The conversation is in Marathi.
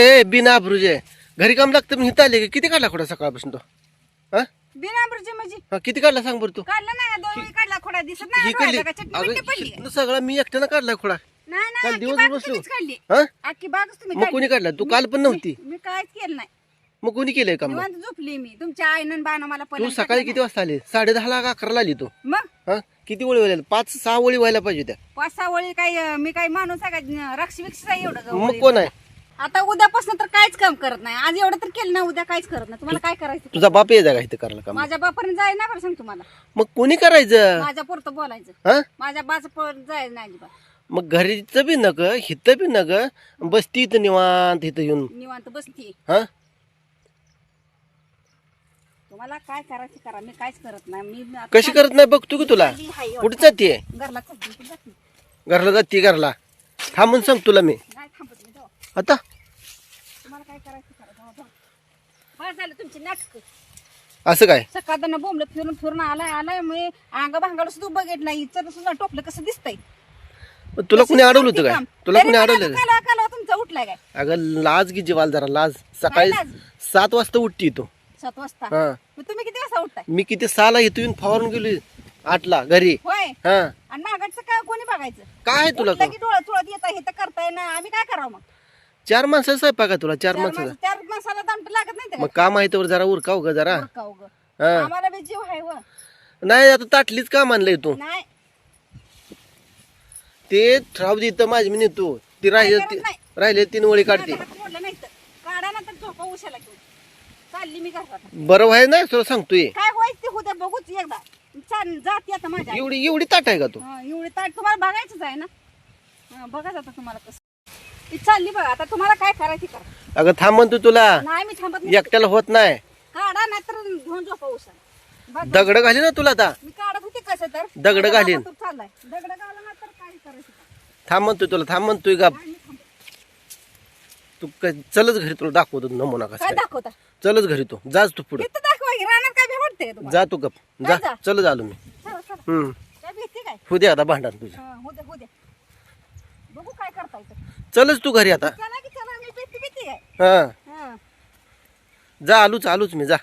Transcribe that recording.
ए बिना अब्रुजे घरी काम लागतं मी इथं आले की किती काढला खोडा सकाळपासून तो? हा? म्हणजे? हा, किती काढला सांग बरं तू? काढला नाही दोन वेळी काढला खोडा दिसत नाही ना काढली. डोळ्याला का? चटणी अगं बिटणी पडली. इथनं सगळा मी एकट्यानं काढलाय खोडा. नाही काल नाही अख्खी दिवसभर बाग बसलो. तुम्हीच काढली. हा? अख्खी बागच तुम्ही मग काढली कोणी काढला. तू काल पण नव्हती. मी काहीच केलं नाही. मग कोणी केलंय काम? निवांत झोपली मी. तुमच्या आईनं बानं मला तू पलंग सकाळी किती वाजता आली? साडे दहा ला का अकराला आली तू. मग? हा? किती वळी व्हायला? पाच सहा वळी व्हायला पाहिजे त्या. पाच सहा वळी काही अं, मी काही माणूस आहे का? रक्षी बिक्षी एवढं मग. कोण आहे? आता उद्यापासून तर काहीच काम करत नाही. आज एवढं तर केलं ना उद्या काहीच करत नाही. तुम्हाला काय करायचं तुझा बाप यायचा का इथं करायला काम माझ्या बापाने जाय ना बरं सांग तुम्हाला. मग कोणी करायचं? माझ्या पुरतं बोलायचं. हा? माझ्या बाचं पोर जाय नाही अजिबात. मग घरीचं बी नग हिथं बी नग बसती इथं निवांत इथं येऊन. निवांत बसती. हा? तुम्हाला काय करायचं करा. मी काहीच करत नाही. मी आता कशी करत नाही? बघतो की तुला. कुठे जाते? घरला चालली, कुठं जाती? घरला जाते घरला. थांबून सांग तुला मी. नाही थांबत मी जाऊ. आता? काय करायचं करा जाऊ, जाऊ. बरं झालं तुमची नाटक असं काय? सकाळनं बोंबलं फिरून फिरून आलाय आलाय मी अंग भांगाला सुद्धा बघित नाही. इतर सुद्धा टोपलं कसं दिसतंय. तुला कुणी अडवलं होतं काय. तुला कुणी अडवलं तुमचा उठलाय काय? अगं लाज की जीवाल जरा लाज. सकाळी? सात वाजता उठती तू. सात वाजता? हा. मग तुम्ही किती वाजता उठताय? मी किती सहाला इथं येऊन फवारून गेली आठला घरी. होय? हा. आणि मागाचं काय कोणी बघायचं? काय तुला डोळा चुळत येत हे तर करताय ना. आम्ही काय करावं मग? चार माणसाचा स्वयंपाक आहे तुला चार माणसं- चार लागत नाही मग काम आहे तर जरा उरकाव ग जरा. का उगं. हा. आम्हाला बी जीव आहे व. नाही आता ताटलीच काम आणलंय तू. नाही. ते राहू दे इथं माझी मी नेतो. ती राहिले काय करत नाही. राहिले तीन वळी काढते. माझा हात मोडला नाही तर काढा ना तर झोपा उशाला घेऊन. चालली मी घरात. बरं व्हाय ना तुला सांगतोय. काय व्हायचं ते उद्या बघूच एकदा. चाल जाते आता माझ्या आई. एवढी एवढी ताट आहे का तू? हा, एवढी ताट तुम्हाला बघायचंच आहे ना. हा, बघा तुम्हाला कसं ती चालली बघा आता तुम्हाला काय करायची करा. अगं थांब म्हणतो तुला. नाही मी थांबत नाही. एकट्याला होत नाही. काढा नाही तर घेऊन झोपा उशाला बघ, दगड घाली ना तुला आता. मी काढत होते कसं तर. दगड घालीन. चाललाय. दगड घाला ना तर काय करायचं थांब म्हणतोय तुला थांब म्हणतोय का. तू काय चलच घरी तुला दाखवतो नमुना कसा काय काय दाखवता? चलच घरी तू. जाच तू पुढे. इथं दाखवा की रानात काय बी वाटतंय तुम्हाला? जा तू गप. जा. जा. चल आलो मी. चला, चला. हम्म. काय भीती काय? दे आता भांडण तुझं. हा, होऊ द्या होऊ द्या बघू काय करता येतं चलच तू घरी आता. चला की चला मी भीती भीती आहे. हा. हा. जा आलूच आलूच मी जा.